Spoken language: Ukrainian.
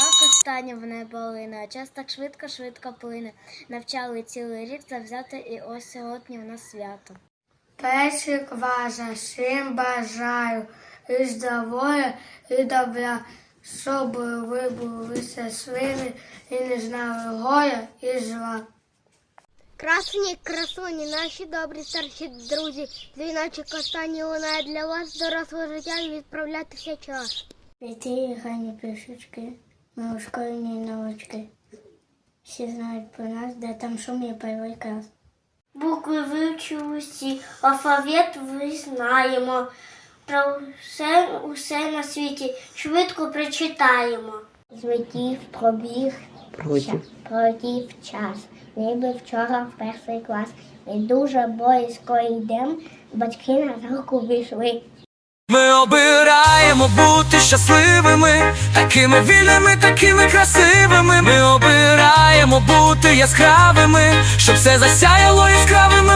Вінок останній в небо лине, а час так швидко, швидко плине. Навчали цілий рік завзяти, і ось сьогодні в нас свято. Песик важа, всім бажаю і здоров'я, і добра, щоб ви були щасливі і не знали горя і зла. Красні красуні, наші добрі старші друзі, дзвіночок останній лунає для вас дорослого життя і відправлятися час. Святі гарні пішечки, ми у школьні навички. Всі знають про нас, де там шум є перший клас. Букви вивчили усі, алфавіт ви знаємо. Про все, усе на світі швидко прочитаємо. Злетів, пробіг, Против. пролетів час. Ніби вчора в перший клас. Ми дуже близько йдемо, батьки на руку вийшли. Ми обираємо бути щасливими, такими вільними, такими красивими. Ми обираємо бути яскравими, щоб все засяяло яскравими.